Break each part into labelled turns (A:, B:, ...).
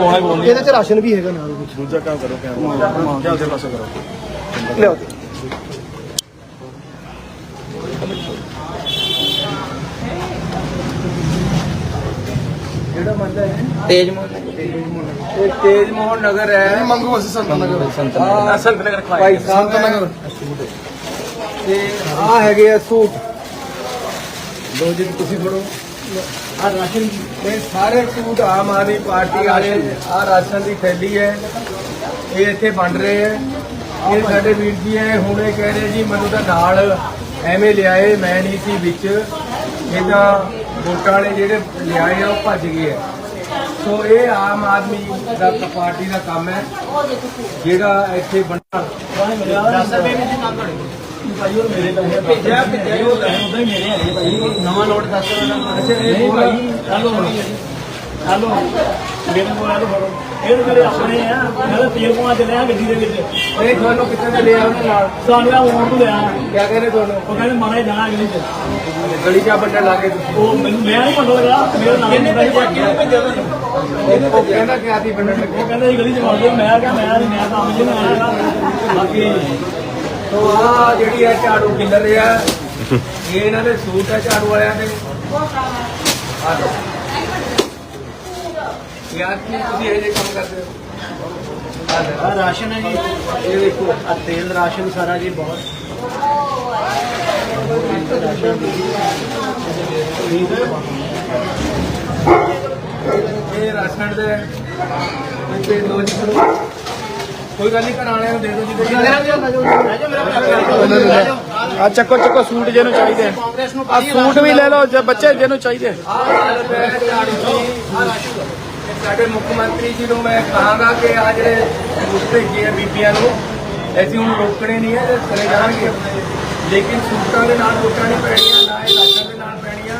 A: ਇਹਦੇ ਚ ਰਾਸ਼ਨ ਵੀ ਹੈਗਾ ਨਾਲ ਵਿੱਚ।
B: ਦੂਜਾ ਕੰਮ ਕਰੋ ਕੈਮਰਾ ਜਾਂ ਉਸੇ ਪਾਸੇ ਕਰੋ।
A: ਲਿਆਓ।
C: ਤੇਜ ਮੋਹਨ। ਇਹ ਤੇਜ ਮੋਹਨ ਨਗਰ ਹੈ।
B: ਮੰਗੂ ਅਸੀਂ ਸੰਤ ਨਗਰ।
C: ਆਹ
B: ਸੰਤ ਨਗਰ।
C: ਭਾਈ
B: ਸੰਤ ਨਗਰ।
C: ਤੇ ਆ ਹੈਗੇ ਆ ਸੂਟ। ਲੋ ਜੀ ਤੁਸੀਂ ਫੜੋ। ਆ ਰਾਸ਼ਨ ਇਹ ਸਾਰੇ ਸੂਟ ਆਮ ਆਦਮੀ ਪਾਰਟੀ ਵਾਲੇ ਆ ਰਾਸ਼ਨ ਦੀ ਥੈਲੀ ਹੈ। ਇਹ ਇੱਥੇ ਵੰਡ ਰਹੇ ਹੈ। ਇਹ ਸਾਡੇ ਵੀਰ ਜੀ ਹੈ ਹੁਣ ਇਹ ਕਹਿ ਰਹੇ ਜੀ, ਮੈਨੂੰ ਤਾਂ ਨਾਲ ਐਵੇਂ ਲਿਆਏ, ਮੈਂ ਨਹੀਂ ਸੀ ਵਿੱਚ। ਇਹ ਵੋਟਾਂ ਵਾਲੇ ਜਿਹੜੇ ਲਿਆਏ ਆ, ਉਹ ਭੱਜ ਗਏ ਆ। ਸੋ ਇਹ ਆਮ ਆਦਮੀ ਦਾ ਪਾਰਟੀ ਦਾ ਕੰਮ ਹੈ। ਜਿਹੜਾ ਇੱਥੇ ਬਣਾ ਭੇਜਿਆ ਭੇਜਿਆ ਉਹ
A: ਨਵਾਂ ਨੋਟ ਦੱਸ
C: ਅੱਛਾ ਇਹ ਭਾਈ
A: ਹਲੋ ਹਲੋ ਮੇਰੇ ਕੋਲ ਹਲੋ ਫੜੋ ਇਹ ਤਾਂ ਜਿਹੜੇ ਆਪਣੇ ਆ ਮੈਂ ਤਾਂ ਤੇਲ ਪਵਾ ਚੱਲਿਆ ਗੱਡੀ ਦੇ ਵਿੱਚ
C: ਇਹ ਤੁਹਾਨੂੰ ਕਿੱਥੇ ਦੇ ਲਿਆ ਉਹਨੇ ਨਾਲ
A: ਸਾਨੂੰ ਆ ਹੋਰ ਤੋਂ ਲਿਆ
C: ਕਿਆ ਕਹਿੰਦੇ ਤੁਹਾਨੂੰ
A: ਉਹ ਕਹਿੰਦੇ ਮਾਰੇ ਜਾਣਾ ਅਗਲੀ ਚ
C: ਗਲੀ ਚਾ ਬੰਦਾ ਲਾ ਕੇ
A: ਉਹ ਮੈਨੂੰ ਮੈਂ ਨਹੀਂ ਮੰਨਦਾ ਮੇਰਾ ਨਾਮ ਕਿੰਨੇ ਭੇਜਿਆ ਕਿਹਨੇ ਭੇਜਿਆ ਤੁਹਾਨੂੰ
C: ਉਹ ਕਹਿੰਦਾ ਕਿ ਆਦੀ ਬੰਦਨ
A: ਉਹ ਕਹਿੰਦਾ ਇਹ ਗਲੀ ਚ ਵੜ ਗਿਆ ਮੈਂ ਕਿਹਾ ਮੈਂ ਨਹੀਂ ਮੈਂ ਕੰਮ ਜੀ ਮੈਂ ਆਇਆ ਬਾਕੀ
C: ਤੋ ਆ ਜਿਹੜੀ ਹੈ ਝਾੜੂ ਕਿੱਲਰ ਆ ਇਹ ਇਹਨਾਂ ਦੇ ਸੂਟ ਹੈ ਝਾੜੂ ਵਾਲਿਆਂ ਦੇ। ਆ ਲਓ। ਯਾਰ ਕੀ ਤੁਸੀਂ ਇਹ ਜੇ ਕੰਮ ਕਰਦੇ ਹੋ? ਆ
A: ਰਾਸ਼ਨ ਹੈ ਜੀ। ਇਹ ਦੇਖੋ। ਆ ਤੇਲ ਰਾਸ਼ਨ ਸਾਰਾ ਜੀ ਬਹੁਤ।
C: ਇਹ ਰਾਸ਼ਨ ਦੇ। ਇੱਥੇ ਦੋ ਜੀ ਕਰੋ। ਕੋਈ ਗੱਲ ਨਹੀਂ ਘਰਾਣੇ ਨੂੰ ਦੇ ਦਿਓ ਜੀ। ਕੋਈ
B: ਆ ਚੱਕੋ ਚੱਕੋ ਸੂਟ ਜਿਹਨੂੰ ਚਾਹੀਦੇ। ਆ ਸੂਟ ਵੀ ਲੈ ਲਓ। ਜੇ ਬੱਚੇ ਜਿਹਨੂੰ ਚਾਹੀਦੇ।
C: ਸਾਡੇ ਮੁੱਖ ਮੰਤਰੀ ਜੀ ਨੂੰ ਮੈਂ ਕਹਾਂਗਾ ਕਿ ਆ ਜਿਹੜੇ ਭੇਜੇ ਆ ਬੀਬੀਆਂ ਨੂੰ ਐਸੀ ਹੁਣ ਰੋਕਣੇ ਨਹੀਂ ਹੈ ਤੇ ਕਰੇ ਜਾਣਗੇ। ਲੇਕਿਨ ਸੂਟਾਂ ਦੇ ਨਾਲ ਵੋਟਾਂ ਨਹੀਂ ਪੈਣੀਆਂ ਨਾ ਇਹ ਰਾਸ਼ਨ ਦੇ ਨਾਲ ਪੈਣੀਆਂ।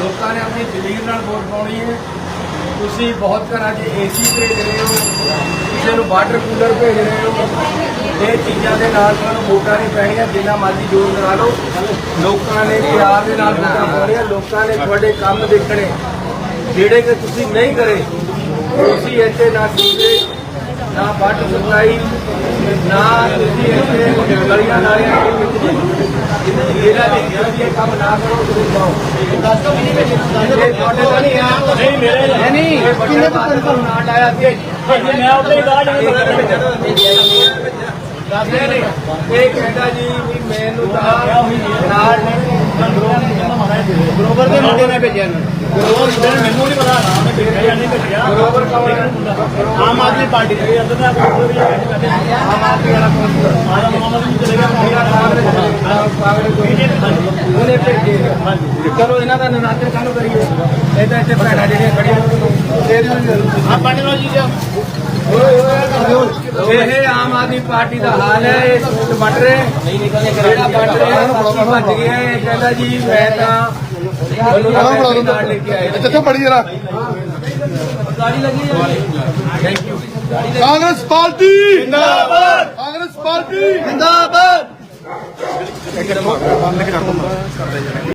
C: ਲੋਕਾਂ ਨੇ ਆਪਣੀ ਦਲੀਲ ਨਾਲ ਵੋਟ ਪਾਉਣੀ ਹੈ। ਤੁਸੀਂ ਬਹੁਤ ਘਰਾਂ 'ਚ ਏਸੀ ਭੇਜ ਰਹੇ ਹੋ, ਕਿਸੇ ਨੂੰ ਵਾਟਰ ਕੂਲਰ ਭੇਜ ਰਹੇ ਹੋ। ਇਹ ਚੀਜ਼ਾਂ ਦੇ ਨਾਲ ਤੁਹਾਨੂੰ ਵੋਟਾਂ ਨਹੀਂ ਪੈਣੀਆਂ, ਜਿੰਨਾ ਮਰਜ਼ੀ ਜੋਰ ਲਗਾ ਲਓ। ਲੋਕਾਂ ਨੇ ਪਿਆਰ ਦੇ ਨਾਲ ਵੋਟਾਂ ਪਾਉਣੀਆਂ ਲੋਕਾਂ ਨੇ ਤੁਹਾਡੇ ਕੰਮ ਦੇਖਣੇ। ਜਿਹੜੇ ਕਿ ਤੁਸੀਂ ਨਹੀਂ ਕਰੇ, ਤੁਸੀਂ ਇੱਥੇ ਨਾ ਸੀਵਰੇਜ ਨਾ ਵਾਟਰ ਸਪਲਾਈ ਨਾ ਤੁਸੀਂ ਇੱਥੇ ਗਲੀਆਂ ਨਾਲੀਆਂ ਦੇ ਵਿੱਚ ਜਿਹੜਾ ਇਹ ਕੰਮ ਨਾ ਕਰੋ ਤੁਸੀਂ ਜਾਓ। ਦੱਸ ਦੋ ਕਿੰਨੇ ਵਜੇ ਇਹ ਤੁਹਾਡੇ ਤਾਂ ਨਹੀਂ ਹੈ
A: ਨਹੀਂ ਮੇਰੇ
C: ਨਹੀਂ ਬਾਦਲ ਤੋਂ ਨਾ ਲਾਇਆ ਸੀ
A: ਮੈਂ ਉੱਤੇ ਹੀ ਗਾ ਜਾਣਾ
C: ਦੱਸਦੇ ਨਹੀਂ ਇਹ ਕਹਿੰਦਾ ਜੀ ਵੀ ਮੈਨੂੰ ਤਾਂ ਨਾਲ
A: ਬਰੋਬਰ ਦੇ ਮੁੰਡੇ ਨੇ ਭੇਜਿਆ ਬਰੋਬਰ ਮੈਨੂੰ ਨਹੀਂ ਪਤਾ ਨੇ ਭੇਜਿਆ ਆਮ ਆਦਮੀ ਪਾਰਟੀ ਦੇ ਅੰਦਰ ਦਾ
C: ਆਮ ਆਦਮੀ ਵਾਲਾ ਕੌਣ
A: ਆਲਾ ਮੁਹੰਮਦ ਵੀ ਚਲੇ ਗਿਆ
C: ਕਾਂਗਰਸ ਕਾਂਗਰਸ ਕੋਈ ਉਹਨੇ ਭੇਜੇ ਚਲੋ ਇਹਨਾਂ ਦਾ ਨਨਾਤਰ ਕਾਹਨੂੰ ਕਰੀਏ। ਇਹ ਤਾਂ ਇੱਥੇ ਭੈਣਾਂ ਜਿਹੜੀਆਂ ਖੜੀਆਂ
A: ਆ ਪੰਜ ਲੋ ਜੀ ਜੀ
C: ਇਹ ਆਮ ਆਦਮੀ ਪਾਰਟੀ ਦਾ ਹਾਲ ਹੈ ਇਹ ਸੂਟ ਵੰਡ ਰਹੇ ਜਿਹੜਾ ਵੰਡ ਰਿਹਾ ਉਹ ਭੱਜ ਗਿਆ ਇਹ ਕਹਿੰਦਾ ਜੀ ਮੈਂ ਤਾਂ ਮੈਨੂੰ ਕੇ
B: ਜਿੱਥੇ ਬੜੀ ਜਰਾ। ਕਾਂਗਰਸ ਪਾਰਟੀ। ਜਿੰਦਾਬਾਦ। ਕਾਂਗਰਸ ਪਾਰਟੀ। ਜਿੰਦਾਬਾਦ।